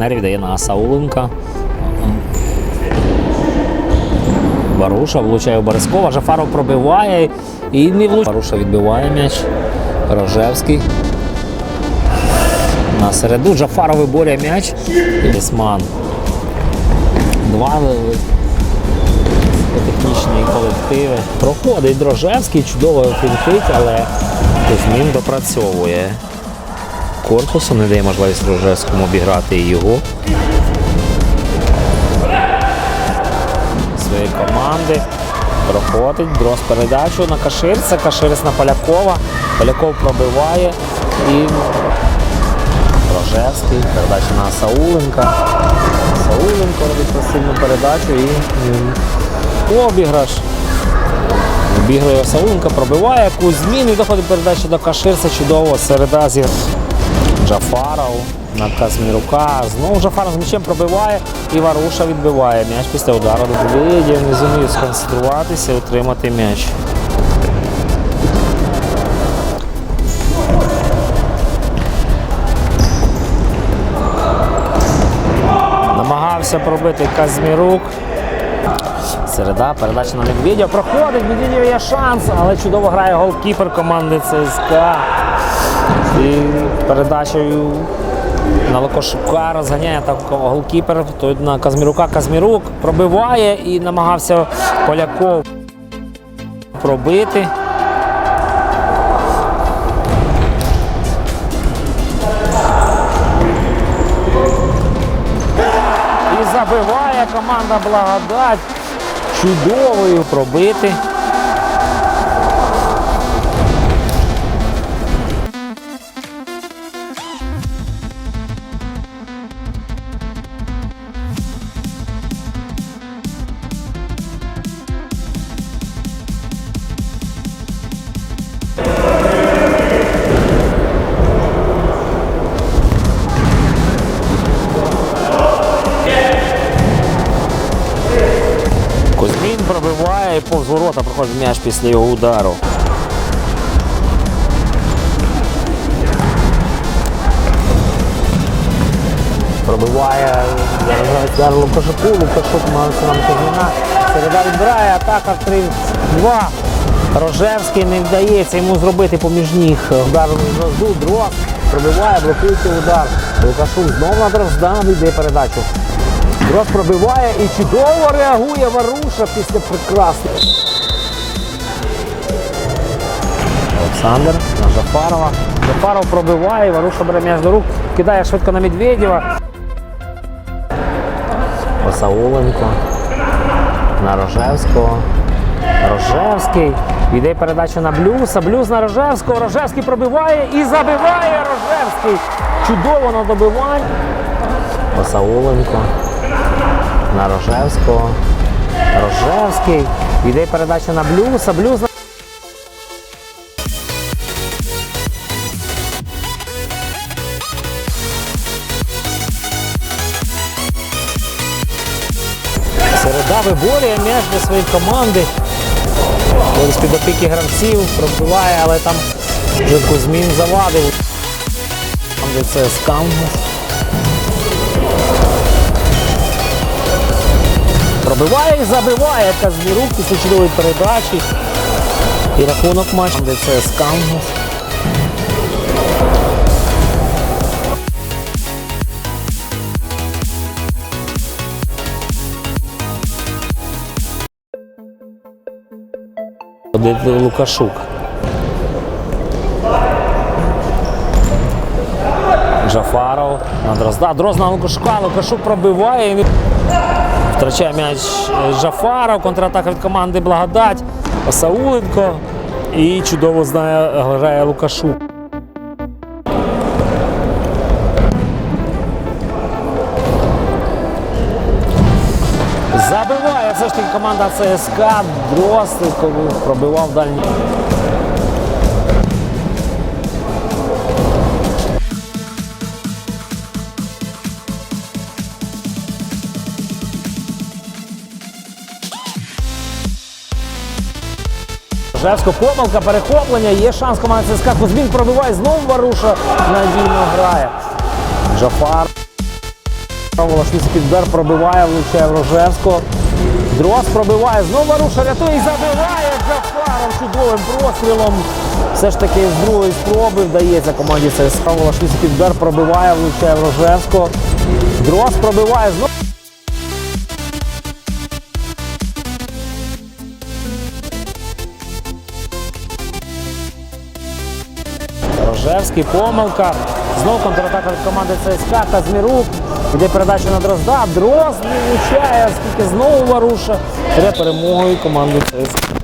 партнерів дає на Сауленка. Варуша влучає у Березкова, Жафаров пробиває і не влучає. Варуша відбиває м'яч. Рожевський. На середу Жафаров виборює м'яч. Лісман. Два технічні колективи. Проходить Дрожевський, чудово фінтить, але Кузьмін допрацьовує. Корпусу не дає можливість Дрожевському обіграти його. Своєї команди. Проходить дрос передачу на Каширця. Каширець на Полякова. Поляков пробиває і Рожевський. Передача на Сауленка. Сауленко робить красивну передачу і обіграш. Обіграє Сауленка, пробиває Кузьмін і доходить передача до Каширця. Чудово. Середа зі Джафаров на Казмірука. Знову Джафаров з м'ячем пробиває і Варуша відбиває м'яч після удару. Лидія не зумів сконцентруватися і отримати м'яч. Намагався пробити Казмірук. Середа, передача на Медведєва. Проходить, Медведєв є шанс, але чудово грає голкіпер команди ЦСКА. І передачею на Лукашука розганяє так голкіпер. Той на Казмірука. Казмірук пробиває і намагався Поляков пробити. І забиває команда Благодать. Чудовою пробити. Повз ворота проходить м'яч після його удару. Пробиває зараз Лукашуку, Лукашук мається на Кузьміна. Середа відбирає, атака 3-2. Рожевський не вдається йому зробити поміж ніг. Удар Дрозду, Дрозд пробиває, блокується удар. Лукашук знову на Дрозда йде передачу. Дрозд пробиває і чудово реагує Варуша після прекрасного. Олександр на Жафарова. Жафаров пробиває, Варуша бере м'яч до рук, кидає швидко на Медведєва. Осауленко. На Рожевського. Рожевський. Йде передача на Блюса. Блюз на Рожевського. Рожевський пробиває і забиває Рожевський. Чудово на добивань. Осауленко. На Рожевського. Рожевський. Йде передача на Блюса. Блюз Середа виборює м'яч для своєї команди. Ось під опіки гравців пробиває, але там вже Кузьмін завадив. Команди це Скамгас. Пробиває і забиває Казмірук після чудової передачі. І рахунок матчу, де це Скамгас. Де Лукашук. Джафаров на Дрозда. Дрозд на Лукашука. Лукашук пробиває. Втрачає м'яч е, Джафаров. Контратака від команди Благодать. Сауленко. І чудово знає, грає Лукашук. Забиває все ж таки команда ЦСКА. Дрозд пробивав дальній. Жевсько помилка, перехоплення, є шанс команди ЦСКА. Кузьмін пробиває, знову Варуша надійно грає. Джафар. Волошницький удар пробиває, влучає в Рожевського. Дрос пробиває, знову Варуша рятує і забиває Джафаров чудовим прострілом. Все ж таки з другої спроби вдається команді ЦСКА. Волошницький удар пробиває, влучає в Рожевського. Дрос пробиває, знову. Рожевський, помилка. Знову контратака від команди ЦСКА. Казмірук. Іде передача на Дрозда. Дрозд не влучає, оскільки знову Варуша. Треба перемогою команди ЦСКА.